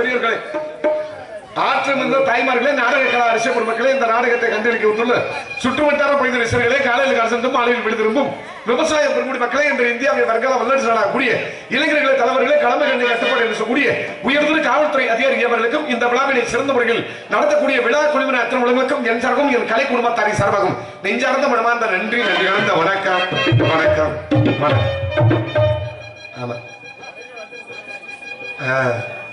பெரியவர்களே ஆற்றம் இருந்த தாய்மார்களே நாடக கலா அரச குடும்பங்களே இந்த நாடகத்தை கண்டளிக்க வந்துள்ள சுற்றுவட்டார பகுதி ரசிகர்களே காலையில் அரசும் மாலையில் விழுதிரும்பும் விவசாய பெருங்குடி மக்களே இன்று இந்தியாவை வர்க்கல வல்லரசு நாடாகக்கூடிய இளைஞர்களே தலைவர்களே கடமை கண்ணை கட்டுப்பாடு என்று சொல்லக்கூடிய உயர்ந்த காவல்துறை அதிகாரி அவர்களுக்கும் இந்த விழாவினை சிறந்த முறையில் நடத்தக்கூடிய விழா குழுவினர் அத்தனை உலகளுக்கும் என் சார்பும் என் கலை குடும்பத்தாரின் சார்பாகும். நெஞ்சார்ந்த மனமார்ந்த நன்றி நன்றி கலந்த வணக்கம். வணக்கம். வணக்கம். ஆமா. ஆ,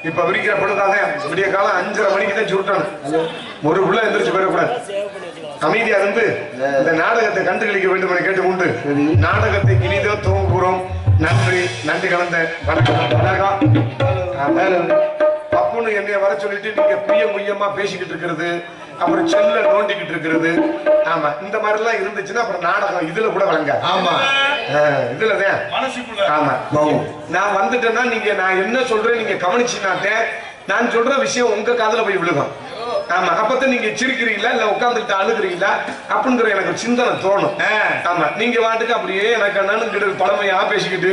இப்ப விரிக்கிற பொழுதாக விடிய காலம் அஞ்சரை மணிக்கு தான் சுருட்டணும் ஒரு உள்ள எந்திரிச்சு போயிடக்கூடாது அமைதியா இருந்து இந்த நாடகத்தை கண்டுகளிக்க வேண்டும் என கேட்டுக்கொண்டு நாடகத்தை இனிதோ துவங்குகிறோம் நன்றி நன்றி கலந்த வணக்கம். பப்புன்னு என்னைய வர சொல்லிட்டு நீங்க பிய முய்யமா பேசிக்கிட்டு இருக்கிறது. அப்புறம் செல்ல நோண்டிக்கிட்டு இருக்கிறது. ஆமா இந்த மாதிரி எல்லாம் இருந்துச்சுன்னா அப்புறம் நாடகம் இதுல கூட வழங்க ஆமா. இதுலதான் ஆமா. நான் வந்துட்டேன்னா நீங்க நான் என்ன சொல்றேன் நீங்க கவனிச்சுனாட்டேன் நான் சொல்ற விஷயம் உங்க காதுல போய் விழுகும். ஆமா அப்பதான் நீங்க சிரிக்கிறீங்களா இல்ல உட்கார்ந்துட்டு அழுகுறீங்களா அப்படிங்கிற எனக்கு சிந்தனை தோணும். ஆமா நீங்க வாட்டுக்கு அப்படியே எனக்கு என்னன்னு கிட்ட பழமையா பேசிக்கிட்டு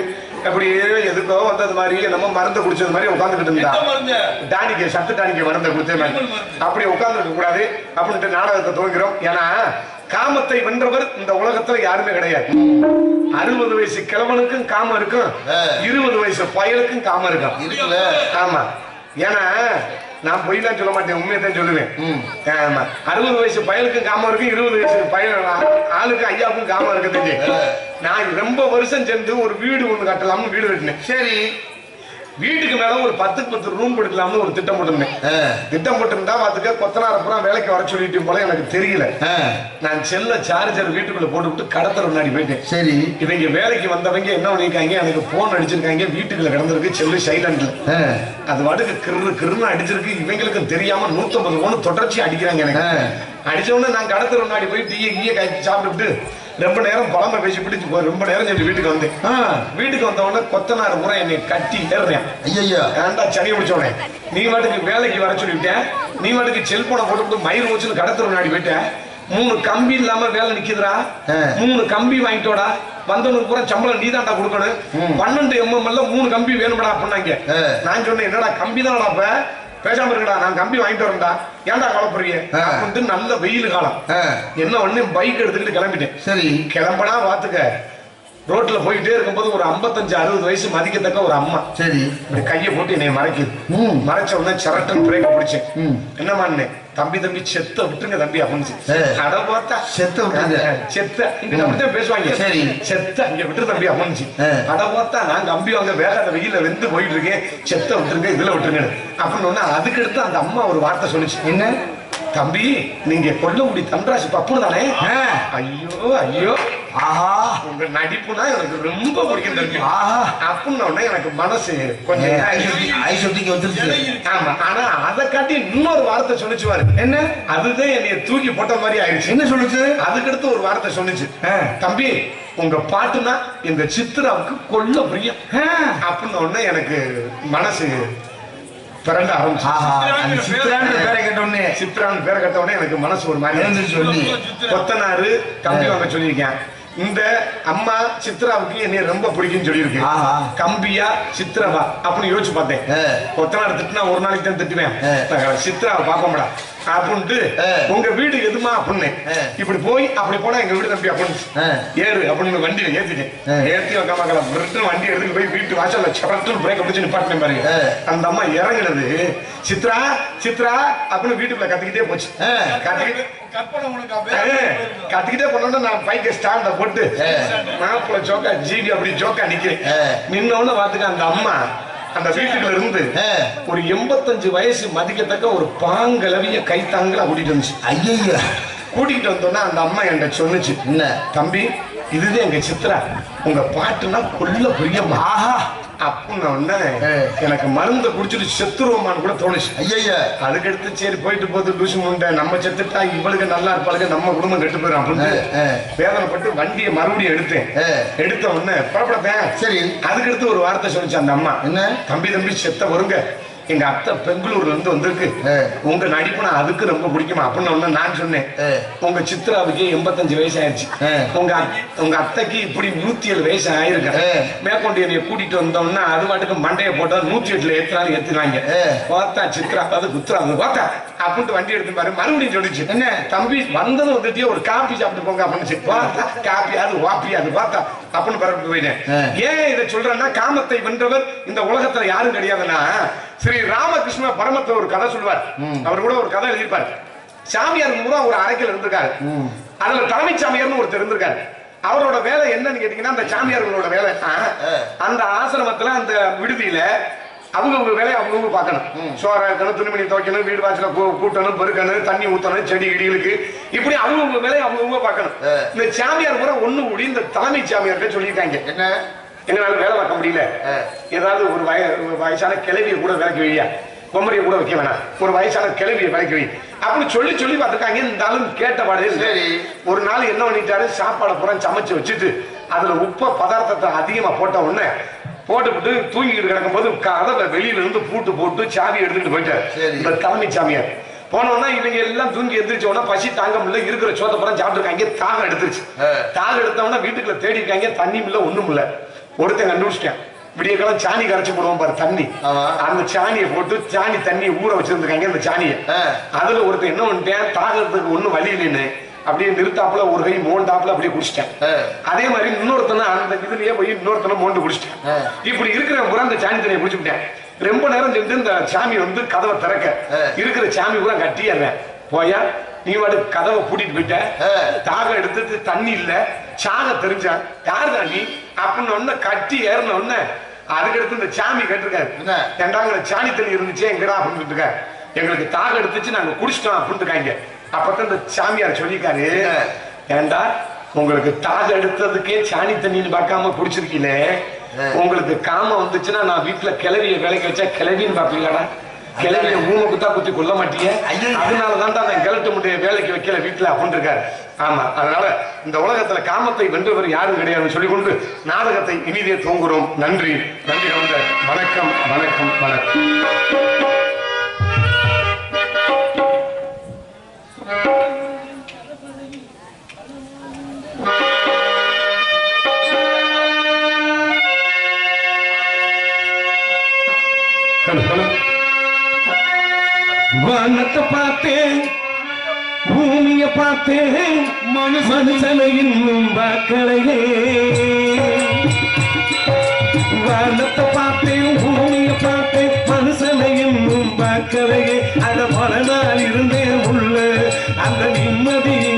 அப்படியே எதுக்கோ வந்தது மாதிரி நம்ம மருந்து குடிச்சது மாதிரி உட்காந்துக்கிட்டு இருந்தா? டானிக்கு சத்து டானிக்கு மருந்தை குடிச்ச மாதிரி. அப்படி உட்கார்ந்து கூடாது அப்படின்ட்டு நாடகத்தை துவங்கிறோம். ஏன்னா காமத்தை வென்றவர் இந்த உலகத்துல யாருமே கிடையாது. அறுபது வயசு கிழவனுக்கும் காமம் இருக்கும். இருபது வயசு பயலுக்கும் காமம் இருக்கும். ஆமா. ஏன்னா நான் பொய்லாம் சொல்ல மாட்டேன் உண்மையை தான் சொல்லுவேன். ஆமா. அறுபது வயசு பயலுக்கும் காமம் இருக்கும் இருபது வயசு பயல் ஆளுக்கு ஐயாவுக்கும் காமம் இருக்கு தெரிஞ்சு நான் ரொம்ப வருஷம் சென்று ஒரு வீடு ஒண்ணு கட்டலாம்னு வீடு கட்டினேன். சரி. வீட்டுக்கு மேல ஒரு பத்துக்கு பத்து ரூம் எடுக்கலாம்னு ஒரு திட்டம் போட்டிருந்தேன். திட்டம் போட்டிருந்தா பாத்துக்க கொத்தனார் அப்புறம் வேலைக்கு வர சொல்லிட்டு போல எனக்கு தெரியல. நான் செல்ல சார்ஜர் வீட்டுக்குள்ள போட்டுவிட்டு கடத்தல முன்னாடி போயிட்டேன். சரி. இவங்க வேலைக்கு வந்தவங்க என்ன பண்ணிருக்காங்க எனக்கு போன் அடிச்சிருக்காங்க வீட்டுக்குள்ள கிடந்திருக்கு செல்லு சைலண்ட்ல அது வாட்டுக்கு கிரு கிருன்னு அடிச்சிருக்கு இவங்களுக்கு தெரியாம நூத்தம்பது போன் தொடர்ச்சி அடிக்கிறாங்க எனக்கு. அடிச்ச உடனே நான் கடத்தல முன்னாடி போய் டீயை கீய காய்ச்சி சாப்பிட்டுட்டு ரொம்ப நேரம் பழம்ப பேசி பிடிச்சு ரொம்ப நேரம் சென்று வீட்டுக்கு வந்தேன். வீட்டுக்கு வந்த உடனே கொத்தனார் முறை என்னை கட்டி ஏறுறேன் ஐயையோ ஏன்டா சனி முடிச்சோடனே நீ வாட்டுக்கு வேலைக்கு வர சொல்லிவிட்டேன். நீ வாட்டுக்கு செல்போனை போட்டு மயிர் வச்சுன்னு கடத்துற முன்னாடி போயிட்டேன். மூணு கம்பி இல்லாம வேலை நிக்குதுடா. மூணு கம்பி வாங்கிட்டோடா. வந்தவனுக்கு பூரா சம்பளம் நீ தான்டா கொடுக்கணும் பன்னெண்டு எம்எம் எல்லாம் மூணு கம்பி வேணும்டா அப்படின்னாங்க. நான் சொன்னேன் என்னடா கம்பி தானடா இப்ப பேசாம இருக்கடா நான் கம்பி வாங்கிட்டு வரேன்டா. ஏன்டா கலப்புறீங்க ஆ. அப்படின்ட்டு நல்ல வெயில் காலம். என்ன ஒண்ணு பைக் எடுத்துக்கிட்டு கிளம்பிட்டேன். சரி. கிளம்பனா பாத்துக்க ரோட்ல போயிட்டே இருக்கும்போது ஒரு 55 அறுபது வயசு மதிக்கத்தக்க ஒரு அம்மா. சரி. கையை போட்டு என்னை மறைக்குது. மறைச்ச உடனே சரட்டன் பிரேக் பிடிச்சேன். என்னமான்னு தம்பி தம்பி செத்த விட்டுருங்க தம்பி அப்படின்னு. அட பார்த்தா செத்த விட்டுருங்க. செத்த. இங்க அப்படித்தான் பேசுவாங்க. சரி. செத்த. இங்க விட்டுரு தம்பி அப்படின்னு. அட பார்த்தா நான் கம்பி வாங்க வேகாத வெயில வெந்து போயிட்டு இருக்கேன். செத்த விட்டுருங்க இதுல விட்டுருங்க. அப்படின்னு உடனே அதுக்கு அடுத்து அந்த அம்மா ஒரு வார்த்தை சொல்லுச்சு. என்ன? தம்பி நீங்க கொல்லமுடி தன்ராசி பப்பு தானே. ஐயோ ஐயோ. ஆஹா. உங்க நடிப்புனா எனக்கு ரொம்ப பிடிக்கும் தம்பி. ஆஹா. அப்படின்னு உடனே எனக்கு மனசு கொஞ்சம் வந்துருச்சு. ஆமா ஆனா அதை காட்டி இன்னொரு வார்த்தை சொல்லுச்சு பாரு. என்ன? அதுதான் என்னைய தூக்கி போட்ட மாதிரி ஆயிடுச்சு. என்ன சொல்லுச்சு? அதுக்கடுத்து ஒரு வார்த்தை சொன்னுச்சு ஆ. தம்பி உங்க பாட்டுனா எங்க சித்ராவுக்கு கொல்ல பிரியம். அப்படின்னு உடனே எனக்கு மனசு பிறண்ட ஆரம்பிச்சு. ஆஹா அந்த சித்ரான்ற பேரை கேட்ட உடனே சித்ரான்னு பேரை கட்ட உடனே எனக்கு மனசு ஒரு மாதிரி எழுந்துச்சு சொல்லி. கொத்தனாரு கம்பி வாங்க சொல்லியிருக்கேன். இந்த அம்மா சித்ராவுக்கு என்னை ரொம்ப பிடிக்கும்னு சொல்லியிருக்கு. கம்பியா சித்ராவா அப்படின்னு யோசிச்சு பார்த்தேன். கொத்தனார் திட்டுனா ஒரு நாளைக்கு தான் திட்டுவேன் சித்ராவை பார்ப்போம்டா. அப்படின்ட்டு. உங்க வீடு எதுமா அப்படின்னு. இப்படி போய் அப்படி போனா எங்க வீடு தம்பி அப்படின்னு. ஏறு அப்படின்னு வண்டியில ஏத்திட்டேன். ஏத்தி வைக்க மக்கள விருட்டு வண்டி எடுத்துட்டு போய் வீட்டு வாசல்ல சரட்டு பிரேக் பிடிச்சு நிப்பாட்டினேன் பாருங்க. அந்த அம்மா இறங்குனது சித்ரா சித்ரா அப்படின்னு வீட்டுக்குள்ள கத்திக்கிட்டே போச்சு. கத்திக்கிட்டு கத்திக்கிட்டே போனோட நான் பைக்கை ஸ்டாண்ட போட்டு. மாப்பிள்ள ஜோக்கா ஜிபி அப்படி ஜோக்கா நிக்கிறேன். நின்னோன்னு பாத்துக்க அந்த அம்மா அந்த வீட்டுக்குள்ள இருந்து. ஒரு எண்பத்தஞ்சு வயசு மதிக்கத்தக்க ஒரு பாங்கலவிய கைத்தாங்களா கூட்டிட்டு வந்துச்சு. ஐயையோ. கூட்டிகிட்டு வந்தோன்னா அந்த அம்மா என்கிட்ட சொன்னுச்சு என்ன? தம்பி இதுதான் எங்க சித்ரா உங்க பாட்டுனா கொல்ல பிரியமா ஆஹா அப்படின்னு உடனே. எனக்கு மருந்தை குடிச்சிட்டு செத்துருவோமான்னு கூட தோணுச்சு ஐயா அதுக்கடுத்து சரி போயிட்டு போகுது லூசு முண்டை நம்ம செத்துட்டா இவளுக்கு நல்லா இருப்பாளுங்க நம்ம குடும்பம் கெட்டு போயிடும் அப்படின்னு. வேதனைப்பட்டு வண்டியை மறுபடியும் எடுத்தேன். எடுத்த உடனே புறப்படத்தேன் சரி. அதுக்கடுத்து ஒரு வார்த்தை சொல்லிச்சு அந்த அம்மா என்ன? தம்பி தம்பி செத்த வருங்க எங்க அத்தை பெங்களூர்ல இருந்து வந்திருக்கு. உங்க நடிப்புனா அதுக்கு ரொம்ப பிடிக்குமா அப்படின்னு உடனே நான் சொன்னேன். உங்க சித்ராவுக்கு எண்பத்தஞ்சு வயசு ஆயிடுச்சு. உங்க உங்க அத்தைக்கு இப்படி நூத்தி ஏழு வயசு ஆயிருக்கு. மேற்கொண்டு என்னைய கூட்டிட்டு வந்தோம்னா அது பாட்டுக்கு மண்டையை போட்டா நூத்தி எட்டுல ஏத்தினாலும் ஏத்துனாங்க ஏ. பார்த்தா சித்ரா அது அது பார்த்தா அப்படின்ட்டு வண்டி எடுத்து பாரு மறுபடியும் சொல்லிச்சு என்ன? தம்பி வந்தது வந்துட்டே ஒரு காபி சாப்பிட்டு போங்க அப்படின்னு பார்த்தா காபி அது வாப்பி அது பார்த்தா அப்படின்னு பரப்பிட்டு போயிட்டேன். ஏன் இதை சொல்றேன்னா காமத்தை வென்றவர் இந்த உலகத்துல யாரும் கிடையாதுன்னா ஸ்ரீ ராமகிருஷ்ண பரமத்தை ஒரு கதை சொல்லுவார். அவர் கூட ஒரு கதை எழுதியிருப்பார். சாமியார் பூரா ஒரு அறைக்கில் இருந்திருக்காரு. அதுல தலைமை சாமியார்னு ஒருத்தர் இருந்திருக்காரு. அவரோட வேலை என்னன்னு கேட்டீங்கன்னா அந்த சாமியார்களோட வேலை. அந்த ஆசிரமத்துல அந்த விடுதியில அவங்கவுங்க வேலையை அவங்கவுங்க பார்க்கணும். சோற வைக்கணும் துணிமணி துவைக்கணும் வீடு வாசல கூட்டணும் பெருக்கணும் தண்ணி ஊத்தணும் செடி கிடிகளுக்கு. இப்படி அவங்கவுங்க வேலையை அவங்கவுங்க பார்க்கணும். இந்த சாமியார் கூட ஒண்ணு கூடி இந்த தலைமை சாமியார்கிட்ட சொல்லியிருக்காங்க. என்ன? எங்களால வேலை பார்க்க முடியல. ஏதாவது ஒரு வய ஒரு வயசான கிளவியை கூட வேலைக்கு வையா பொம்மரையை கூட வைக்க வேணாம் ஒரு வயசான கிளவியை வேலைக்கு வை அப்படின்னு சொல்லி சொல்லி பார்த்துருக்காங்க இந்த ஆளும் கேட்ட பாடே. சரி. ஒரு நாள் என்ன பண்ணிட்டாரு சாப்பாடை பூரா சமைச்சு வச்சுட்டு அதுல உப்ப பதார்த்தத்தை அதிகமா போட்ட உடனே போட்டுவிட்டு தூங்கிட்டு கிடக்கும்போது கதவை வெளியில இருந்து பூட்டு போட்டு சாவி எடுத்துக்கிட்டு போயிட்டாரு. இந்த தலைமை சாமியார் போனோம்னா இவங்க எல்லாம் தூங்கி எந்திரிச்ச உடனே பசி தாங்க முடியல இருக்கிற சோத்தை பூரா சாப்பிட்டுருக்காங்க தாகம் எடுத்துருச்சு. தாகம் எடுத்தவொடனே வீட்டுக்குள்ள தேடி இருக்காங்க தண்ணி இல்ல ஒண்ணும் இல்ல ஒருத்தன் கண்டுபிடிச்சிட்டேன் விடிய காலம் சாணி கரைச்சு போடுவோம் பாரு தண்ணி. அந்த சாணியை போட்டு சாணி தண்ணியை ஊற வச்சிருந்திருக்காங்க அந்த சாணியை. அதுல ஒருத்தன் என்ன பண்ணிட்டேன் தாகத்துக்கு ஒண்ணும் வழி இல்லைன்னு அப்படியே நிறுத்தாப்புல ஒரு கை மோண்டாப்புல அப்படியே குடிச்சிட்டேன். அதே மாதிரி இன்னொருத்தனை அந்த இதுலயே போய் இன்னொருத்தனை மோண்டு குடிச்சிட்டேன். இப்படி இருக்கிற பூரா அந்த சாணி தண்ணியை குடிச்சுட்டேன் ரொம்ப நேரம் சென்று இந்த சாமி வந்து கதவை திறக்க. இருக்கிற சாமி பூரா கட்டிடுறேன் போயா நீ வாடு கதவை பூட்டிட்டு போயிட்ட. தாகம் எடுத்துட்டு தண்ணி இல்ல சாக தெரிஞ்சா யாருடா நீ அப்படின்னு கட்டி ஏறின உடனே அதுக்கடுத்து இந்த சாமி கேட்டிருக்காரு என்ன? ஏண்டாங்கிற சாணி தண்ணி இருந்துச்சே எங்கடா அப்படின்னு இருக்காரு எங்களுக்கு தாகம் எடுத்துச்சு நாங்க குடிச்சிட்டோம் அப்படின்னு இருக்காங்க அப்பதான் இந்த சாமியார் சொல்லியிருக்காரு? ஏண்டா உங்களுக்கு தாகம் எடுத்ததுக்கே சாணி தண்ணின்னு பார்க்காம குடிச்சிருக்கீங்களே. உங்களுக்கு காமம் வந்துச்சுன்னா நான் வீட்டுல கிளவிய வேலைக்கு வச்சா கிளவின்னு பாப்பீங்களாடா கிளவிய ஊமை குத்தா குத்தி கொல்ல மாட்டீங்க? ஐயோ. அதனால தான் நான் கிழட்டு முட்டைய வேலைக்கு வைக்கல வீட்டுல அப்படின்னு இருக்காரு ஆமா அதனால இந்த உலகத்துல காமத்தை வென்றவர் யாரும் கிடையாதுன்னு சொல்லி கொண்டு நாடகத்தை இனிதே தூங்குறோம் நன்றி. நன்றி கலந்த வணக்கம் வணக்கம் வணக்கம். வானத்தை பார்த்தேன் பூமிய பார்த்தேன் மனுஷனை இன்னும் பார்க்கலையே. வானத்தை பார்த்தேன் பூமிய பார்த்தேன் மனுஷனை இன்னும் பார்க்கலையே. அத பல நாள் இருந்தேன் உள்ள அந்த நிம்மதியை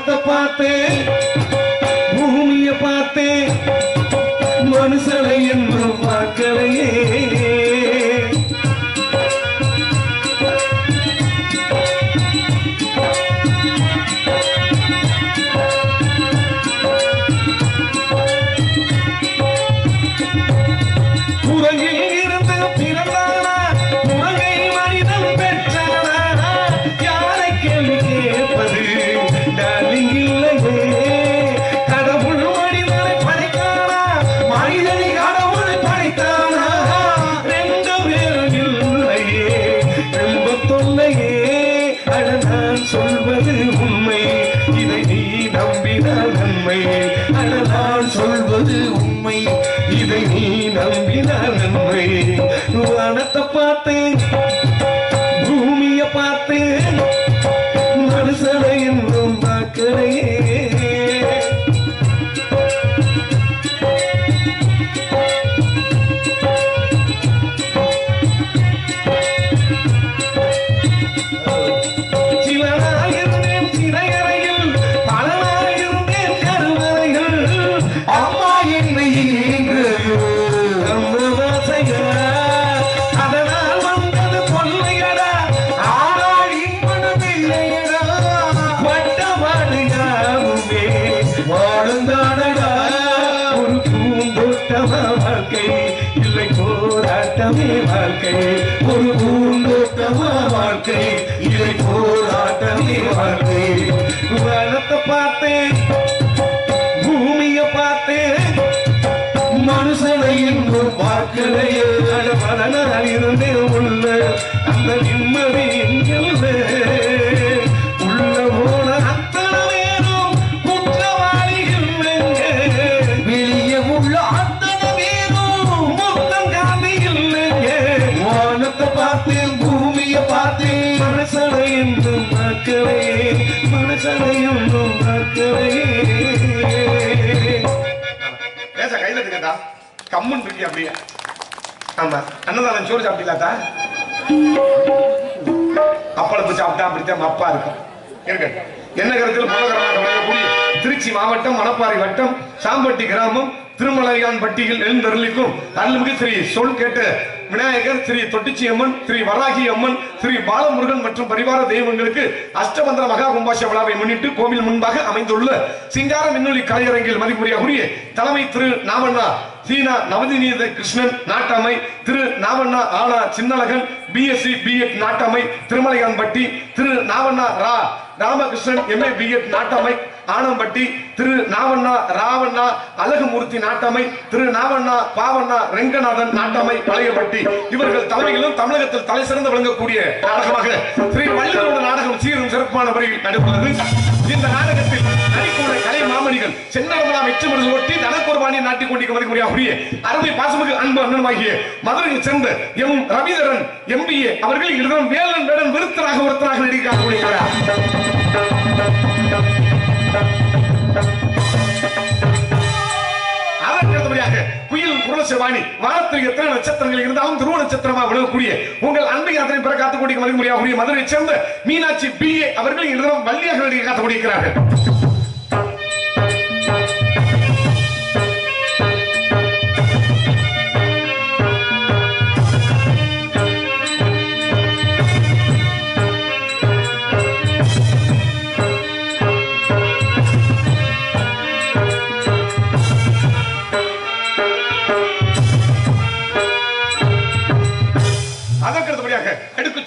வானத்தை பார்த்தேன் இன்னும் பார்க்கலையே மனநாள் இருந்தே உள்ள. அந்த நிம்மதி எங்கில்ல உள்ள போன அத்தனை பேரும் குற்றவாளிகள் வெளியே உள்ள அத்தனை பேரும் வானத்தை பார்த்தேன் பார்த்தேன் கம்முன்னு அப்படியே? ஆமா. அண்ணன் சோறு சாப்பிட்டீங்களாத்தா? அப்பளப்பு சாப்பிட்டா அப்படித்தான் அப்பா இருக்கும். இருக்க என்ன கருத்தில் பொருளாதாரமாக புரியும் திருச்சி மாவட்டம் மணப்பாறை வட்டம் சாம்பட்டி கிராமம் திருமலையான் பட்டியில் எழுந்தருளிக்கும் அருள்மிகு ஸ்ரீ சொல் கேட்ட விநாயகர் ஸ்ரீ தொட்டிச்சி அம்மன் ஸ்ரீ வராகி அம்மன் ஸ்ரீ பாலமுருகன் மற்றும் பரிவார தெய்வங்களுக்கு அஷ்டமந்திர மகா கும்பாஷ விழாவை முன்னிட்டு கோவில் முன்பாக அமைந்துள்ள சிங்கார மின்னொலி கலையரங்கில் மதிப்புரிய தலைமை திரு நாமண்ணா சீனா நவதிநீத கிருஷ்ணன் நாட்டாமை திரு நாவண்ணா ஆனா சின்னழகன் பிஎஸ்சி பிஎட் நாட்டாமை திருமலையான்பட்டி திரு நாவண்ணா ரா ராமகிருஷ்ணன் எம்ஏ பிஎட் நாட்டாமை ஆனம்பட்டி திரு நாவண்ணா ராவண்ணா அழகுமூர்த்தி நாட்டமை திரு நாவண்ணா பாவண்ணா ரெங்கநாதன் நாட்டமை பழையப்பட்டி இவர்கள் தலைமையிலும் தமிழகத்தில் தலை சிறந்து விளங்கக்கூடிய நாடகமாக ஸ்ரீ வள்ளுவரோட நாடகம் சீரும் சிறப்பான முறையில் நடைபெறுகிறது இந்த நாடகத்தில் நடிக்கூட கலை மாமணிகள் சென்னரமலா வெற்றி ஒட்டி தனக்குர்பானியை நாட்டிக் கொண்டிருக்க மதிப்புரிய அருமை பாசமிகு அன்பு அண்ணனுமாகிய மதுரையை சேர்ந்த எம். ரவீந்திரன் எம்பிஏ அவர்கள் இருதம் வேலன் வேடன் விருத்தராக ஒருத்தராக நடிக்கிறார் கூடியிருக்கிறார் அதற்கு அடுத்தபடியாக குயில் குரலசிவாணி வானத்தில் எத்தனை நட்சத்திரங்கள் இருந்தாலும் துருவ நட்சத்திரமா விளங்கக்கூடிய உங்கள் அன்பை அத்தனை பிற காத்துக்கூடிய மதுரை மதிப்புரிய மதுரையை சேர்ந்த மீனாட்சி பி ஏ அவர்கள் இடம் வள்ளியாக காத்துக்கொண்டிருக்கிறார்கள்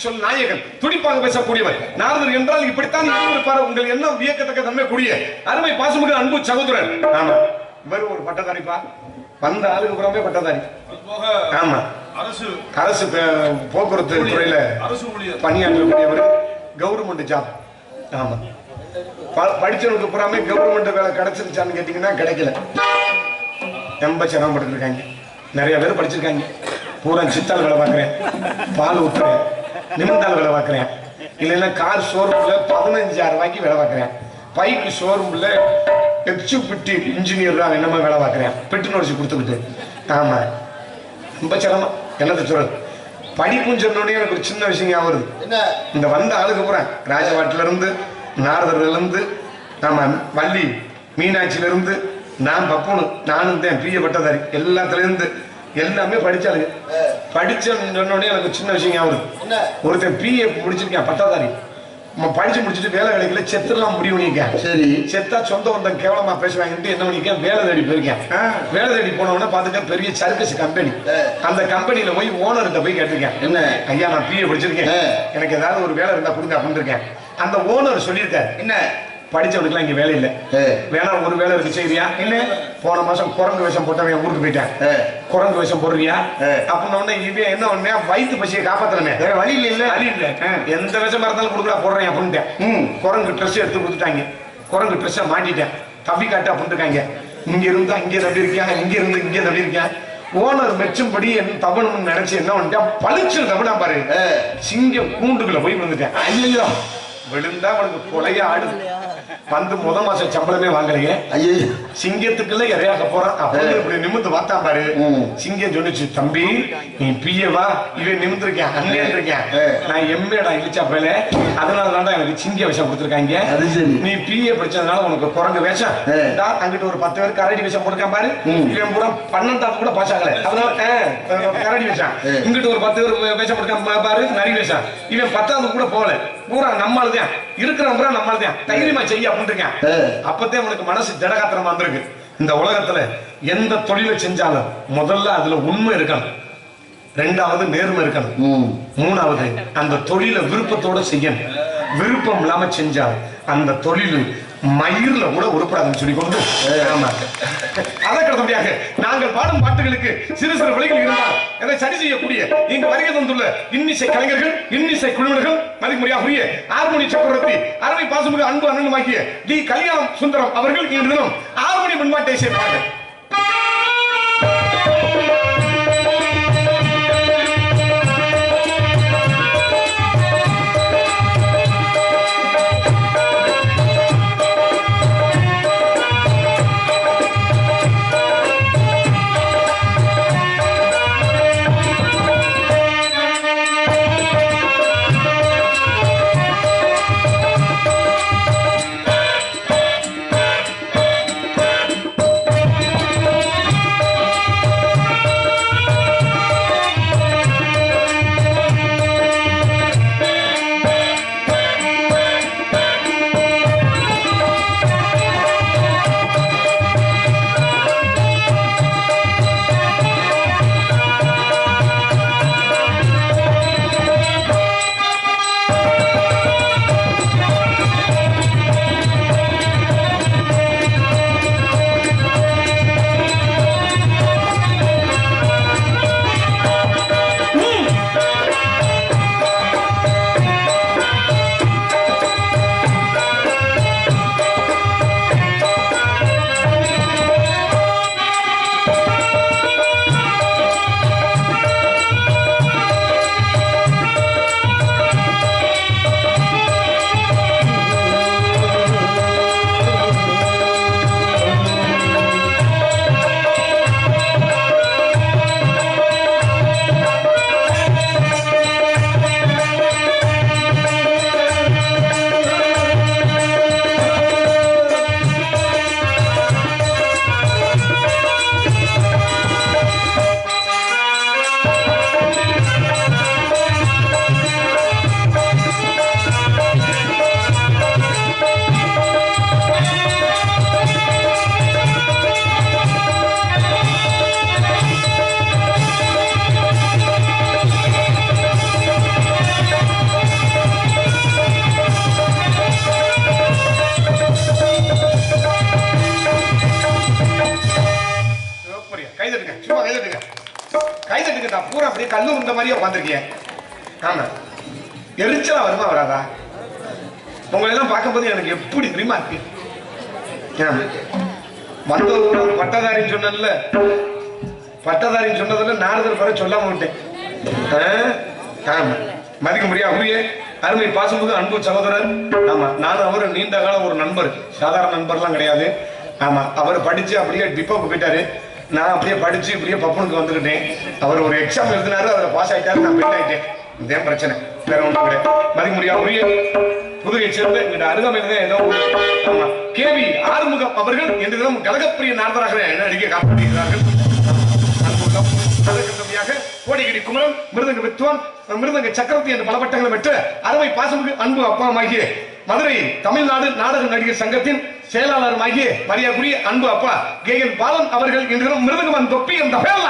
சொல் நாயகன். துடிப்பாக பேசக்கூடியவர். நாரதர் என்றால் இப்படித்தான் இருப்பார் உங்கள் எண்ணம் வியக்கத்தக்க தன்மை கூடிய அருமை பாசமிகு அன்பு சகோதரர். ஆமா. இவர் ஒரு பட்டதாரிப்பா. வந்த ஆளுக்கு புறமே பட்டதாரி. ஆமா. அரசு. அரசு போக்குவரத்து துறையில பணியாற்றக்கூடியவர் கவர்மெண்ட் ஜாப் ஆமா. படிச்சவனுக்கு புறாமே கவர்மெண்ட் வேலை கிடைச்சிருச்சான்னு கேட்டீங்கன்னா கிடைக்கல. ரொம்ப சிரமப்பட்டு இருக்காங்க நிறைய பேர் படிச்சிருக்காங்க. பூரா சித்தால் வேலை பார்க்குறேன். பால் ஊத்துறேன். நிமிந்தால் வேலை பார்க்குறேன். இல்லைன்னா கார் ஷோரூம்ல பதினஞ்சாயிரம் ரூபாய்க்கு வேலை பார்க்குறேன். பைக்கு ஷோரூம்ல எக்ஸிக்யூட்டிவ் இன்ஜினியர் என்னமா வேலை பார்க்குறேன்? பெட்டு நோடிச்சு கொடுத்துக்கிட்டு. ஆமா. ரொம்ப சிரமம். என்னத்தை சொல்றது? படிப்புன்னு சொன்னோடனே எனக்கு ஒரு சின்ன விஷயம் ஞாபகம் வருது. இந்த வந்த ஆளுக்கு பூரா ராஜபாட்டில இருந்து நாரதர்ல இருந்து நம்ம வள்ளி மீனாட்சியில இருந்து நான் பப்புனு நானும் தான் பிரிய பட்டதாரி எல்லாத்துல இருந்து எல்லாமே படிச்சாளுங்க. படிச்சேன்னு சொன்னோடனே எனக்கு சின்ன விஷயம் ஞாபகம் ஒருத்தன் பிஏ முடிச்சிருக்கேன் பட்டதாரி. ம- படிச்சு முடிச்சுட்டு வேலை கிடைக்கல செத்துலாம் முடிவு பண்ணியிருக்கேன். சரி. செத்தா சொந்த வந்தம் கேவலமா பேசுவாங்கன்ட்டு என்ன பண்ணிருக்கேன் வேலை தேடி போயிருக்கேன். வேலை தேடி போனவொடனே பாத்துக்க பெரிய சர்க்கஸ் கம்பெனி அந்த கம்பெனில போய் ஓனர்கிட்ட போய் கேட்டிருக்கேன். என்ன? ஐயா நான் பிஏ படிச்சிருக்கேன். எனக்கு ஏதாவது ஒரு வேலை இருந்தா கொடுங்க அப்படின்னு இருக்கேன் அந்த ஓனர் சொல்லியிருக்காரு. என்ன? படிச்சவனுக்குலாம் இங்க வேலை இல்ல. வேணா ஒரு வேலை இருக்கு செய்யறியா இல்ல போன மாசம் குரங்கு வேஷம் போட்டவன் என் ஊருக்கு போயிட்டேன். குரங்கு வேஷம் போடுறியா. அப்படின்னு உடனே இவன் என்ன ஒண்ணு வயிற்று பசியை காப்பாத்தனமே வேற வழி இல்ல இல்ல. வழி இல்ல. எந்த விஷமா இருந்தாலும் கொடுக்குறா போடுறேன் அப்படின்ட்டேன் ம். குரங்கு ட்ரெஸ் எடுத்து கொடுத்துட்டாங்க. குரங்கு ட்ரெஸ்ஸை மாட்டிட்டேன். தப்பி காட்டு அப்படின்னு இருக்காங்க இங்க இருந்தா இங்கே தப்பி இருக்கேன் இங்க இருந்து இங்கே தப்பி இருக்கேன் ஓனர் மெச்சும்படி என்ன தவணும்னு நினைச்சு என்ன பண்ணிட்டேன் பளிச்சு தவணா பாரு. ஆ. சிங்கம் கூண்டுக்குள்ள போய் விழுந்துட்டேன். ஐயோ விழுந்தா அவனுக்கு கொலைய ஆடுது. வந்து முத மாசம் சம்பளமே வாங்கலையே. ஐயோ சிங்கத்துக்குள்ள இறையாக்க போறான் அப்படின்னு இப்படி நிமிந்து பார்த்தா பாரு. சிங்கம் சொல்லுச்சு தம்பி நீ பிஏவா இவன் நிமிந்திருக்கேன் அண்ணன் இருக்கேன். நான் எம்ஏடா இழிச்சா பேல. அதனால தான்டா எனக்கு சிங்க வேஷம் கொடுத்துருக்காங்க. நீ பிஏ படிச்சதுனால உனக்கு குரங்கு வேஷம். அங்கிட்டு ஒரு பத்து பேர் கரடி வேஷம் போட்டிருக்கான் பாரு. இவன் பூரா பன்னெண்டாவது கூட பாஸ் ஆகல. அதனால கரடி வேஷம். இங்கிட்டு ஒரு பத்து பேர் வேஷம் பா- பாரு நரி வேஷம். இவன் பத்தாவது கூட போகல. பூரா நம்மளுதான். இருக்கிறவன் பூரா நம்மளுதான். தைரியமா செய்ய. ஆ. அப்பதான் உனக்கு மனசு திடகாத்திரமா வந்திருக்கு இந்த உலகத்துல எந்த தொழிலை செஞ்சாலும் முதல்ல அதுல உண்மை இருக்கணும். ரெண்டாவது நேர்மை இருக்கணும். மூணாவது அந்த தொழிலை விருப்பத்தோட செய்யணும். விருப்பம் இல்லாம செஞ்சா அந்த தொழில் மயிர்ல கூட உருப்படாதுன்னு சொல்லி கொண்டு அதற்கடுத்தபடியாக நாங்கள் பாடும் பாட்டுகளுக்கு சிறு சிறு விலைகள் இருந்தால் அதை சரி செய்யக்கூடிய இங்கு வருகை தந்துள்ள இன்னிசை கலைஞர்கள் இன்னிசை குழுவினர்கள் மதிமுறையாகுரிய ஆறுமணி சக்கரவர்த்தி அருமை பாசமிகு அன்பு அண்ணனுமாகிய டி கல்யாணம் சுந்தரம் அவர்கள் இன்று தினம் ஆறுமணி முன்பாட்டை சேர்ப்பார்கள் கை பூரா அப்படியே கல்லு உண்ட மாதிரியே உட்காந்துருக்கேன் ஆமா. எரிச்சலா வருமா வராதா? உங்களை எல்லாம் பார்க்கும்போது எனக்கு எப்படி தெரியுமா இருக்கு? ஆமா. வந்த பட்டதாரின்னு சொன்னல பட்டதாரின்னு சொன்னதுல நாரதர் வர சொல்லாம விட்டேன். ஆ? ஆமா. மதிக்க முடியா? அப்படியே அருமை பாசமுக அன்பு சகோதரர். ஆமா. நானும் அவரு நீண்ட காலம் ஒரு நண்பர். சாதாரண நண்பர்லாம் கிடையாது. ஆமா. அவர் படிச்சு அப்படியே டிப்போக்கு போயிட்டாரு. நான் அப்படியே படிச்சு இப்படியே பப்பனுக்கு வந்துக்கிட்டேன். அவர் ஒரு எக்ஸாம் எழுதினாரு அதுல பாஸ் ஆயிட்டாரு நான் பெல் ஆயிட்டேன். இதே பிரச்சனை. வேற ஒன்றும் கிடையாது மதிக்க முடியாது. புதுகை சேர்ந்து எங்கிட்ட அருகாமையில் தான் ஏதோ ஆமா. கேவி ஆறுமுகம் அவர்கள் என்று தினம் கலகப்பிரிய நாரதராக நடிகை காப்பாற்றுகிறார்கள் அன்புள்ளம் அதற்கடுத்தபடியாக கோடிகிரி குமரன் மிருதங்க வித்வான் மிருதங்க சக்கரவர்த்தி என்ற பல பட்டங்களை பெற்ற பாசமிகு அன்பு அப்பாமாகிய மதுரை தமிழ்நாடு நாடக நடிகர் சங்கத்தின் செயலாளருமாகிய மரியாதைக்குரிய அன்பு அப்பா கே என் பாலன் அவர்கள் இன்றும் மிருதங்கமன் தொப்பி என்ற பெயர்ல